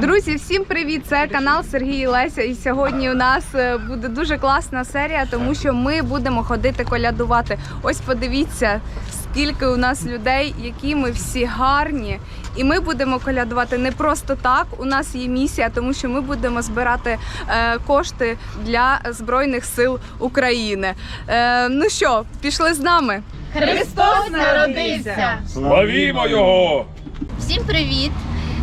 Друзі, всім привіт! Це канал Сергій і Леся. І сьогодні у нас е, буде дуже класна серія, тому що ми будемо ходити колядувати. Ось подивіться, скільки у нас людей, які ми всі гарні. І ми будемо колядувати не просто так. У нас є місія, тому що ми будемо збирати е, кошти для Збройних сил України. Е, ну що, пішли з нами? Христос народився! Славімо його! Всім привіт!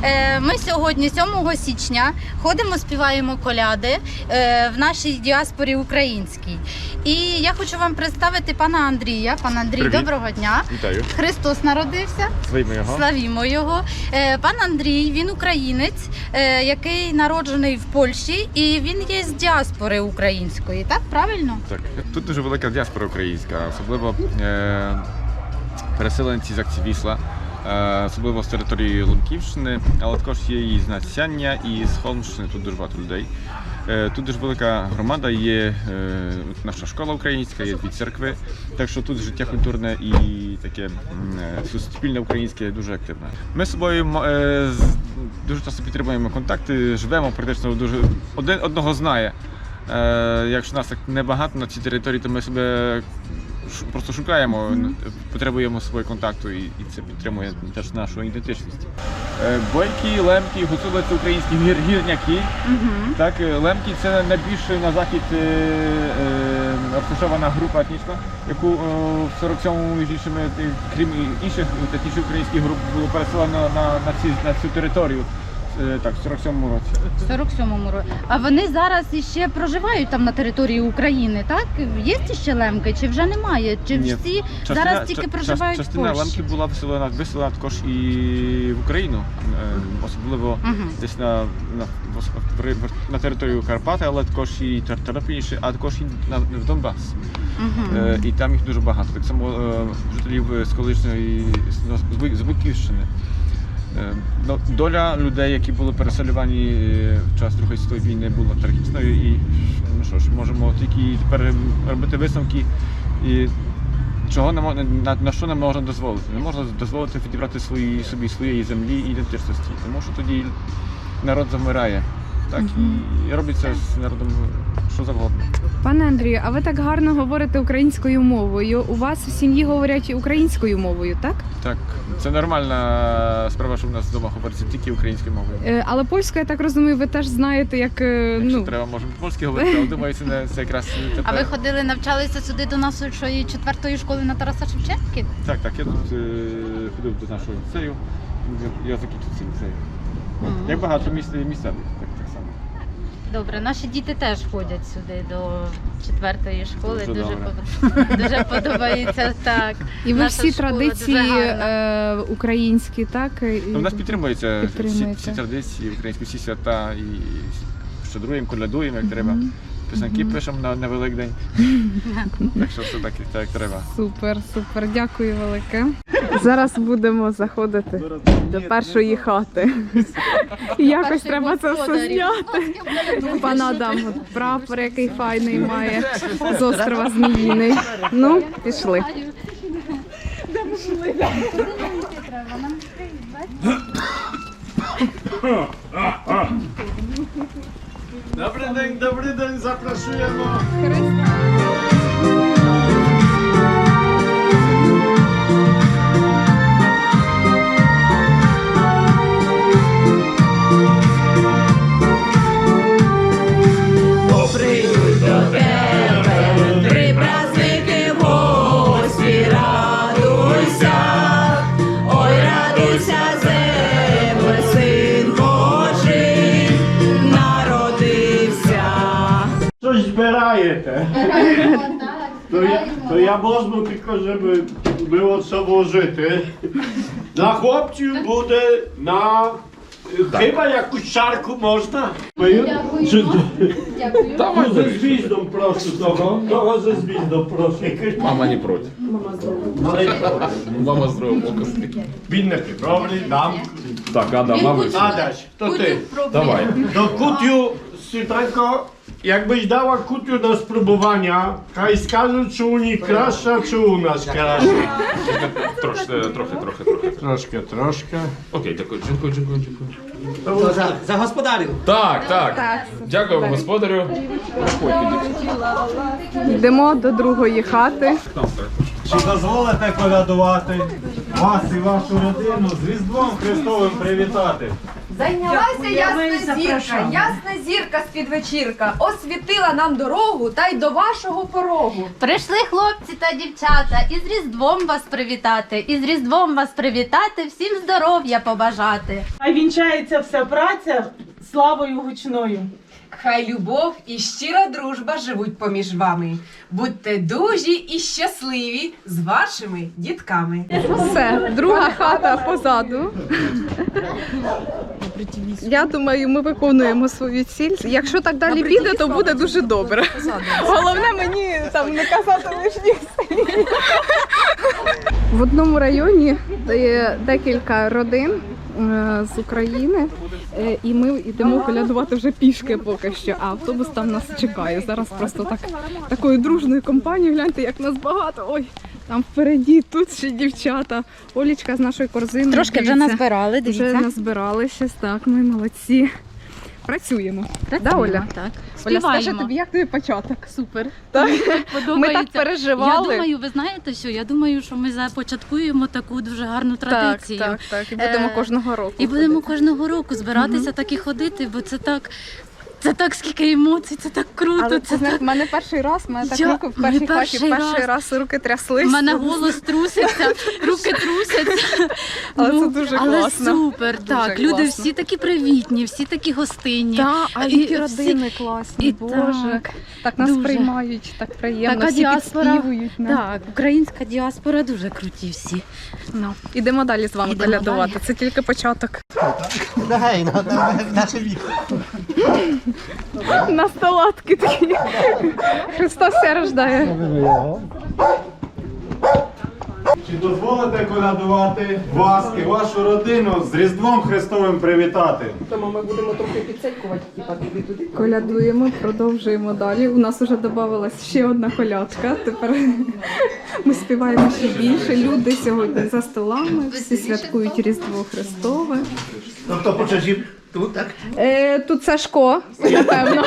Е, Ми сьогодні, 7 січня, ходимо, співаємо коляди е, в нашій діаспорі українській. І я хочу вам представити пана Андрія. Пан Андрій, Привіт. доброго дня! Вітаю. Христос народився. Славімо його. Славімо його. Е, Пан Андрій, він українець, який народжений в Польщі, і він є з діаспори української. Так, правильно? Так, тут дуже велика діаспора українська, особливо е, переселенці з акції Вісла, особливо з території Лумківщини, але також є і з Надсяння, і з Холмщини, тут дуже багато людей. Е, Тут дуже велика громада, є е, наша школа українська, є дві церкви. Так що тут життя культурне і таке е, суспільне українське дуже активне. Ми з собою е, дуже часто підтримуємо контакти, живемо практично дуже один одного знає. Е, якщо нас так небагато на цій території, то ми себе просто шукаємо, потребуємо свого контакту і, і це підтримує теж нашу ідентичність. Е, бойки, лемки, гуцули це українські гір, гірняки. Так, е, лемки це найбільше на захід е, е, розташована група етнічна, яку е, в 47-му між іншими, крім інших етнічних українських груп, було переселено на, на, ці, на цю територію. Е, Так, в 47-му році. В 47-му році. А вони зараз іще проживають там на території України, так? Є ще лемки, чи вже немає? Чи Ні. всі зараз тільки ча- проживають в частина Польщі? була виселена, виселена також і в Україну, е, особливо Мгм. десь на, на, в- в- на територію Карпати, але також і Тер- а також і на, в Донбас. Мгм. Е, і там їх дуже багато. Так само е, жителів з колишньої з- з з Буйківщини. Е, ну, доля людей, які були переселювані е, в час Другої світової війни, була трагічною. І ну що ж, можемо тільки тепер робити висновки. І чого не можна, на, на що не можна дозволити? Не можна дозволити відібрати свої, собі своєї землі і ідентичності, тому що тоді народ замирає. Так, і робиться з народом що завгодно. Пане Андрію, а ви так гарно говорите українською мовою. У вас в сім'ї говорять українською мовою, так? Так, це нормальна справа, що в нас вдома говориться тільки українською мовою. Е, але польську, я так розумію, ви теж знаєте, як е, Якщо ну треба, можемо польськи говорити, але думаю, це, не, це якраз А ви ходили, навчалися сюди до нашої четвертої школи на Тараса Шевченки? Так, так, я тут е, ходив до нашого ліцею, я закінчив цей ліцей. Як багато місць, місцевих, так. Добре, наші діти теж ходять сюди до четвертої школи. Дуже Дуже, дуже подобається так. і ви наша всі школа традиції гарна. е, українські, так? І- Ну, у нас підтримується всі, Підтримуєте. всі традиції, українські всі свята і щедруємо, колядуємо, як треба. Писанки пишемо на, на Великдень. так що все так, так як треба. Супер, супер, дякую велике. Зараз будемо заходити до першої хати. Якось треба це все зняти. Пан Адам, от прапор, який файний має з острова Зміїний. Ну, пішли. Dobry dzień, dobry dzień, zapraszujemy. zbierajecie. To ja, to ja wezmę tylko, żeby było co włożyty. Dla chłopców буде na... Chyba jakąś czarku można? Czy, Давай, ze zwizdą proszę того, того ze zwizdą proszę. Jakieś Мама не проти. Мама здорова показує. Winne przyprawny, dam. Так, Адам, мама. Adaś, to ty. Давай. Do kutiu, Sytanko, jakbyś dała kutiu do spróbowania, kaj skażu, czy u nich krasza, czy u nas krasza? Трошки, трохи, трохи, трохи. Troszkę, troszkę. Окей, дякую, дякую, дякую, дякую. То за, за господарів. Так, так. Так. Дякую господарю. Йдемо до другої хати. Чи дозволите колядувати вас і вашу родину з Різдвом Христовим привітати? Зайнялася ясна зірка, ясна зірка з-під вечірка, освітила нам дорогу та й до вашого порогу. Прийшли хлопці та дівчата, і з Різдвом вас привітати, і з Різдвом вас привітати, всім здоров'я побажати. А вінчається вся праця славою гучною. Хай любов і щира дружба живуть поміж вами. Будьте дужі і щасливі з вашими дітками. Все, друга хата позаду. Я думаю, ми виконуємо свою ціль. Якщо так далі піде, то буде дуже добре. Головне мені там не казати лишніх слів. В одному районі є декілька родин е, з України, е, і ми йдемо колядувати вже пішки поки що, а автобус там нас чекає. Зараз просто так такою дружною компанією. Гляньте, як нас багато. Ой, там впереді, тут ще дівчата. Олічка з нашої корзини. Трошки вже дивіться, назбирали, Вже дивіться. назбирали щось, так, ми молодці. Працюємо. Да, Оля? Так. Оля, скажи тобі, як тобі початок? Супер. Так? Ми Ми так переживали. Я думаю, ви знаєте що? Я думаю, що ми започаткуємо таку дуже гарну традицію. так, так. І будемо Е, кожного року. І будемо кожного року збиратися так і ходити, бо це так. Це так скільки емоцій, це так круто. Але це так. в мене перший раз, в мене так Я- руки в першій хаті, перший перший раз. раз руки тряслись. У мене голос труситься, руки трусяться. Але Ну, це дуже але класно. супер, Дуже так. Люди всі такі привітні, всі такі гостинні. Та, а І які всі- родини класні, І Боже. так, Так нас дуже. приймають, так приємно, Така всі діаспора. підспівують нам. Так, українська діаспора дуже круті всі. Ну, ідемо далі з вами Ідемо колядувати. Це тільки початок. Ну, наше вік. На столатки такі. Христос ся рождає. Чи дозволите колядувати вас і вашу родину з Різдвом Христовим привітати? Тому ми будемо трохи підсадькувати. Колядуємо, продовжуємо далі. У нас вже додавалась ще одна колядка. Тепер ми співаємо ще більше. Люди сьогодні за столами, всі святкують Різдво Христове. Тобто почажів тут, так? Е, тут Сашко, напевно.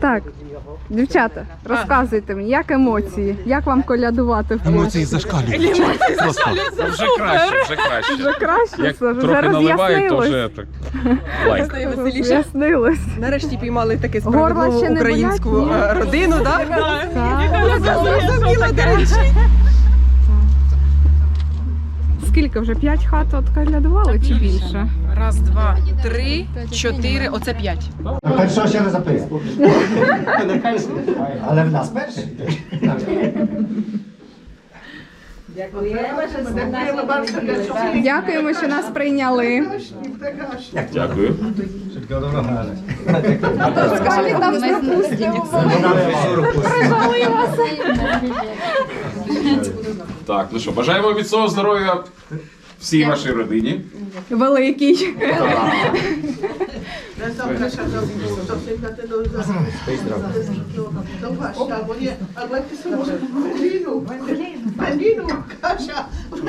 Так, дівчата, розказуйте мені, як емоції, як вам колядувати в Емоції зашкалюють. Вже краще, вже краще. Вже краще, Як все, вже трохи наливають, то роз'яснилось. вже так. Лайк. Роз'яснилось. Нарешті піймали таке Горла ще не українську болять? е, родину, так? Скільки вже? П'ять хат отколядували чи більше? Раз, два, три, чотири, оце п'ять. Першого ще не записав. Але в нас перший. Дякуємо, що нас прийняли. Дякую. Так, ну що, бажаємо міцного здоров'я всій вашій родині. Великий.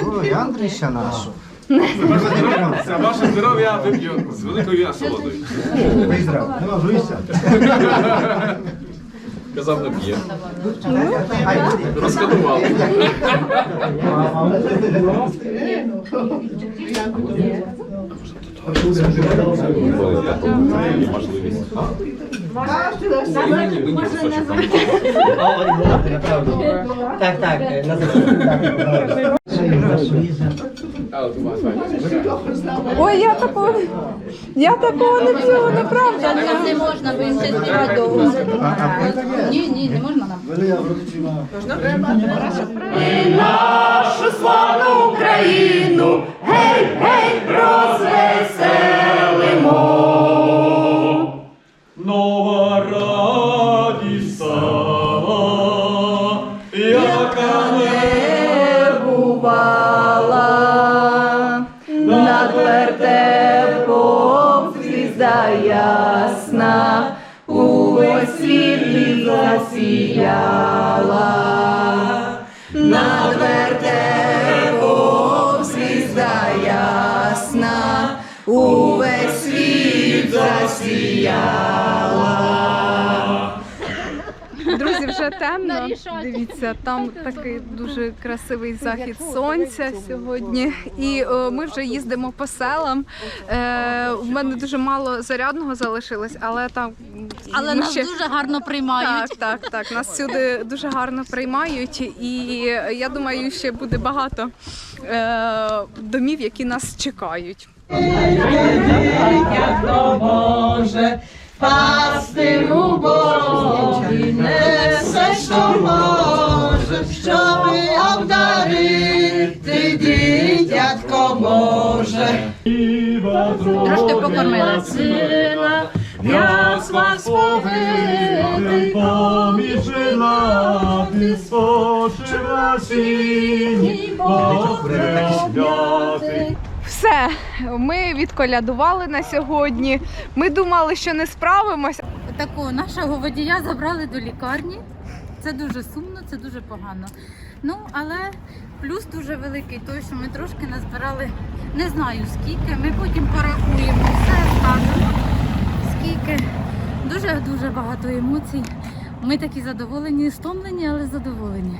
Ой, Андріша нашу. За ваше здоров'я вип'ю з великою насолодою. Виздрав. Ну. Казав, не п'є. Розкадував. Можливість. Так, так. е, на Ой, я такого, я такого не чула, Нам Не можна, бо їм це співати довго. Ні, ні, не можна нам. нашу славну Україну, ясна, увесь світ засіяла. Над вертепом звізда ясна, увесь світ засіяла. Вже темно. Дивіться, там такий дуже красивий захід сонця сьогодні. І е, ми вже їздимо по селам. Е, у мене дуже мало зарядного залишилось, але там Але ми нас ще- дуже гарно приймають. Так, так, так. Нас сюди дуже гарно приймають, і я думаю, ще буде багато е, домів, які нас чекають. Боже, пастиру Божий, несе, що може, щоби обдарити дитятко Боже. Трошки покормили. Сина, ясла сповити, поміж лати спочила сіні, похребляти. Все, ми відколядували на сьогодні. Ми думали, що не справимося. Такого нашого водія забрали до лікарні. Це дуже сумно, це дуже погано. Ну, але плюс дуже великий той, що ми трошки назбирали, не знаю скільки. Ми потім порахуємо все, скажемо, скільки. Дуже дуже багато емоцій. Ми такі задоволені, стомлені, але задоволені.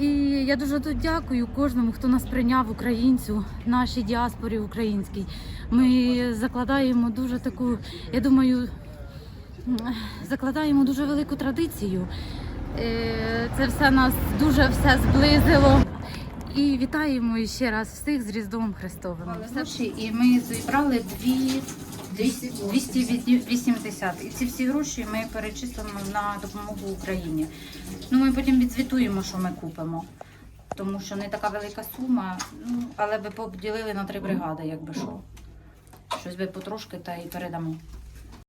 І я дуже дякую кожному, хто нас прийняв українцю, нашій діаспорі українській. Ми закладаємо дуже таку, я думаю, закладаємо дуже велику традицію. Е, Це все нас дуже все зблизило. І вітаємо ще раз всіх з Різдвом Христовим. І ми зібрали дві 280. І ці всі гроші ми перечислимо на допомогу Україні. Ну, ми потім відзвітуємо, що ми купимо. Тому що не така велика сума, ну, але би поділили на три бригади, якби що. Щось би потрошки та й передамо.